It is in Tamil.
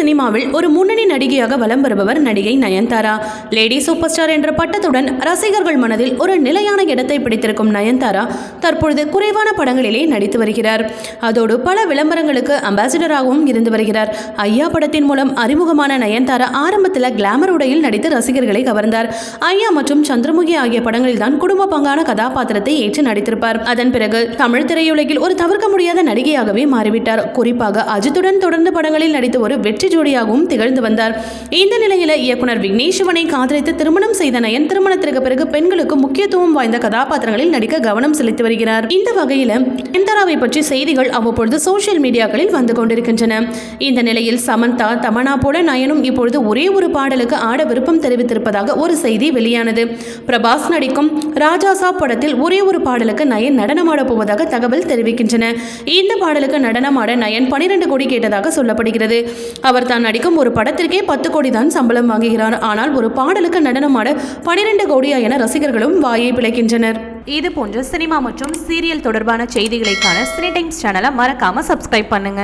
சினிமாவில் ஒரு முன்னணி நடிகையாக வலம் வருபவர் நடிகை நயன்தாரா. லேடி சூப்பர் ஸ்டார் என்ற பட்டத்துடன் ரசிகர்கள் மனதில் ஒரு நிலையான இடத்தை பிடித்திருக்கும் நயன்தாரா தற்பொழுது குறைவான படங்களிலே நடித்து வருகிறார். அதோடு பல விளம்பரங்களுக்கு அம்பாசிடராகவும் இருந்து வருகிறார். ஐயா படத்தின் மூலம் அறிமுகமான நயன்தாரா ஆரம்பத்தில் கிளாமர் உடையில் நடித்து ரசிகர்களை கவர்ந்தார். ஐயா மற்றும் சந்திரமுகி ஆகிய படங்களில் தான் குடும்ப பங்கான கதாபாத்திரத்தை ஏற்று நடித்திருப்பார். அதன் பிறகு தமிழ் திரையுலகில் ஒரு தவிர்க்க முடியாத நடிகையாகவே மாறிவிட்டார். குறிப்பாக அஜித்துடன் தொடர்ந்து படங்களில் நடித்து ஒரு வெற்றி ஜோடியாகவும் திகழ்ந்து வந்தார். இந்த நிலையில இயக்குனர் விக்னேஷ்வனை காதலித்து திருமணம் செய்த நயன் திருமணத்திற்கு பிறகு பெண்களுக்கு முக்கியத்துவம் வாய்ந்த கதாபாத்திரங்களில் நடிக்க கவனம் செலுத்தி வருகிறார். இந்த வகையில நயன்தாராவை பற்றி செய்திகள் அவ்வப்பொழுது சோசியல் மீடியாக்களில் வந்து கொண்டிருக்கின்றன. இந்த நிலையில் சமந்தா தமனா போல நயனும் இப்பொழுது ஒரே ஒரு பாடலுக்கு ஆட விருப்பம் தெரிவித்திருப்பதாக ஒரு செய்தி வெளியானது. பிரபாஸ் நடிக்கும் ராஜாசா படத்தில் ஒரே ஒரு பாடலுக்கு நயன் நடனமாட போவதாக தகவல் தெரிவிக்கின்றன. இந்த பாடலுக்கு நடனமாட நயன் பனிரெண்டு கோடி கேட்டதாக சொல்லப்படுகிறது. அவர் அவர் தான் நடிக்கும் ஒரு படத்திற்கே பத்து கோடி தான் சம்பளம் வாங்குகிறார். ஆனால் ஒரு பாடலுக்கு நடனமாட பனிரெண்டு கோடியா என ரசிகர்களும் வாயை பிழைக்கின்றனர் இது போன்ற சினிமா மற்றும் சீரியல் தொடர்பான செய்திகளைக்கான சினி டைம்ஸ் சேனலை மறக்காம சப்ஸ்கிரைப் பண்ணுங்க.